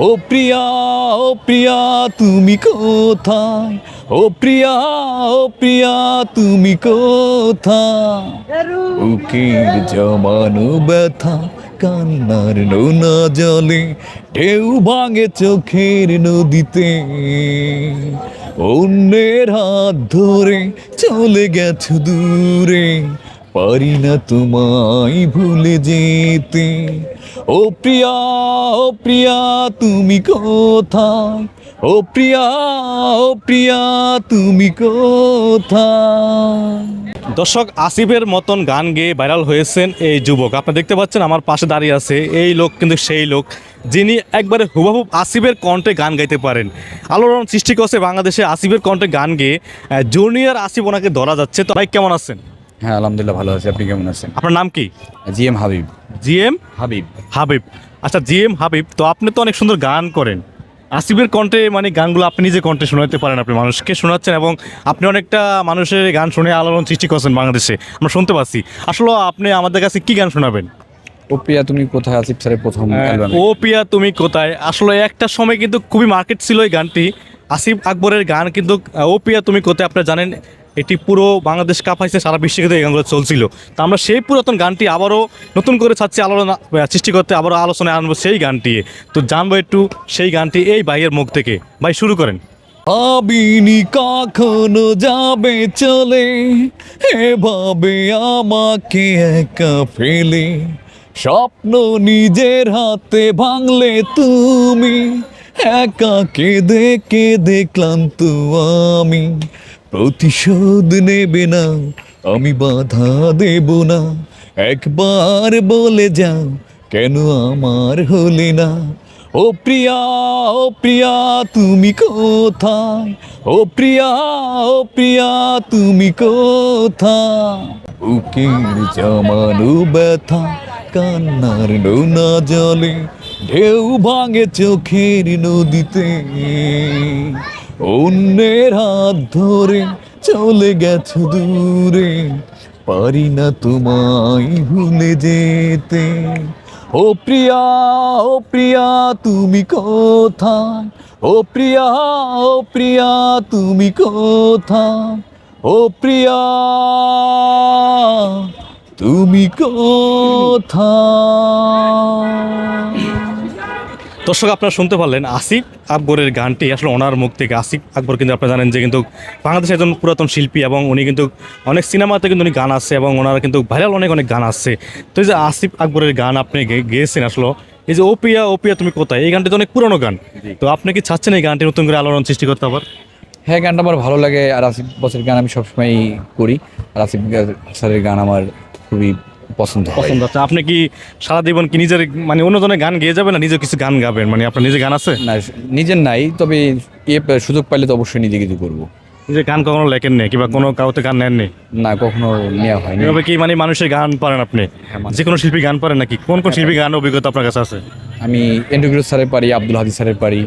ও প্রিয়া ও প্রিয়া, তুমি কোথায়? ও প্রিয়া ও প্রিয়া, তুমি কোথায়? বুকের জমানো ব্যথা, কান্নার নোনা জলে, ঢেউ ভাঙে চোখের নদীতে। অন্যের হাত ধরে চলে গেছ দূরে পারি না তোমায় ভুলে যেতে। ও প্রিয়া ও প্রিয়া, তুমি কোথায়? ও প্রিয়া ও প্রিয়া, তুমি কোথায়? দর্শক, আসিফের মতন গান গেয়ে ভাইরাল হয়েছেন এই যুবক। আপনি দেখতে পাচ্ছেন, আমার পাশে দাঁড়িয়ে আছে এই লোক, কিন্তু সেই লোক, যিনি একবারে হুবাহুব আসিফের কণ্ঠে গান গাইতে পারেন। আলোড়ন সৃষ্টি করছে বাংলাদেশে আসিফের কণ্ঠে গান গেয়ে জুনিয়র আসিফ ওনাকে ধরা যাচ্ছে। তো ভাই, কেমন আছেন? হ্যাঁ আলহামদুলিল্লাহ ভালো আছি। আপনি কেমন আছেন? আপনার নাম কি? G M Habib. G M Habib. Habib. আচ্ছা জি এম হাবিব তো আপনি তো অনেক সুন্দর গান করেন। আসিফের কণ্ঠে মানে গানগুলো আপনি নিজে কণ্ঠে শোনাতে পারেন আপনি মানুষকে শোনাচ্ছেন এবং আপনি অনেকটা মানুষের গান শুনে আলোড়ন সৃষ্টি করছেন বাংলাদেশে। আমরা শুনতে পাচ্ছি। আসলে আপনি আমাদের কাছে কি গান শোনাবেন? ও প্রিয়া তুমি কোথায়? আসিফ স্যারের প্রথম অ্যালবামে ও পিয়া তুমি কোথায়? আসলে একটা সময় কিন্তু খুবই মার্কেট ছিল এই গানটি। আসিফ আকবরের গান কিন্তু আহ, ও পিয়া তুমি কোথায়? আপনারা জানেন এটি পুরো বাংলাদেশ কাঁপাইছে সারা বিশ্বে কিন্তু এই গানগুলো চলছিল। তো আমরা সেই পুরাতন গানটি আবারও নতুন করে চাচ্ছি আলোচনা সৃষ্টি করতে আবারও আলোচনায় আনব সেই গানটি। তো জানব একটু সেই গানটি এই ভাইয়ের মুখ থেকে। ভাই শুরু করেন। ভাবিনি কখনো যাবে চলে এভাবে আমাকে একা ফেলে। স্বপ্ন নিজের হাতে ভাঙলে তুমি একা কেঁদে কেঁদে ক্লান্ত আমি। প্রতিশোধ নেবে না, আমি বাধা দেব না। একবার বলে যাও কেন আমার হলে না? ও প্রিয়া ও প্রিয়া, তুমি কোথায়? ও প্রিয়া ও প্রিয়া, তুমি কোথায়? বুকের জমানো ব্যথা, কান্নার নোনা জলে ঢেউ ভাঙে চোখের নদীতে। অন্যের হাত ধরে চলে গেছো দূরে। পারি না তোমায় ভুলে যেতে। ও প্রিয়া ও প্রিয়া, তুমি কোথায়? ও প্রিয়া ও প্রিয়া, তুমি কোথায়? ও প্রিয়া, তুমি কোথায়? দর্শক, আপনারা শুনতে পারলেন আসিফ আকবরের গানটি। আসলে ওনার মুখ থেকে আসিফ আকবর কিন্তু আপনারা জানেন যে কিন্তু বাংলাদেশের একজন পুরাতন শিল্পী এবং উনি কিন্তু অনেক সিনেমাতে কিন্তু উনি গান আছে এবং ওনার কিন্তু ভাইরাল অনেক অনেক গান আছে। তো এই যে আসিফ আকবরের গান আপনি গেয়েছেন আসলে, এই যে ওপিয়া ওপিয়া তুমি কোথায়? এই গানটি তো অনেক পুরনো গান। তো আপনি কি চাচ্ছেন এই গানটি নতুন করে আলোড়ন সৃষ্টি করতে আবার? হ্যাঁ গানটা আমার ভালো লাগে। আর আসিফ বসের গান আমি সবসময় করি। আর আসিফ স্যারের গান আমার খুবই পছন্দ পছন্দ আছে আপনি কি সারা জীবন কি নিজের মানে অন্যজনের গান গেয়ে যাবেন না নিজে কিছু গান গাবেন? মানে আপনার নিজে গান আছে? না নিজের নাই তবে এ সুযোগ পাইলে তো অবশ্যই নিজে কিছু করব। নিজে গান কখনো লেখেন নেই কিংবা কোনো কাউতে গান নেন নেই? না কখনো নেওয়া হয়নি। এভাবে কি মানে মানুষের গান পারেন আপনি? যে কোনো শিল্পী গান পারেন নাকি? কোন কোন শিল্পী গান অভিজ্ঞতা আপনার কাছে আছে? আমি এন্ড্রুগ্রোজ স্যারের পারি আব্দুল হাদি স্যারের পারি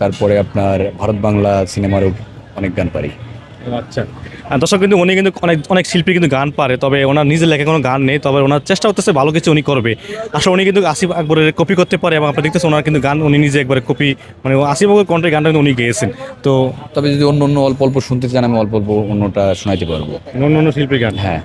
তারপরে আপনার ভারত বাংলা সিনেমারও অনেক গান পারি। আচ্ছা। আর দর্শক কিন্তু উনি কিন্তু অনেক অনেক শিল্পী কিন্তু গান পারে তবে ওনার নিজের লেখা কোনো গান নেই তবে ওনার চেষ্টা করতেছে ভালো কিছু উনি করবে। আসলে উনি কিন্তু আসিফ আকবরের কপি করতে পারে এবং আপনার দেখতেছেন ওনার কিন্তু গান উনি নিজে একবারে কপি মানে আসিফ আকবর কণ্ঠের গানটা কিন্তু উনি গেয়েছেন। তো তবে যদি অন্য অন্য অল্প অল্প শুনতে চান আমি অল্প অল্প অন্যটা শোনাইতে পারব। অন্য অন্য শিল্পীর গান। হ্যাঁ।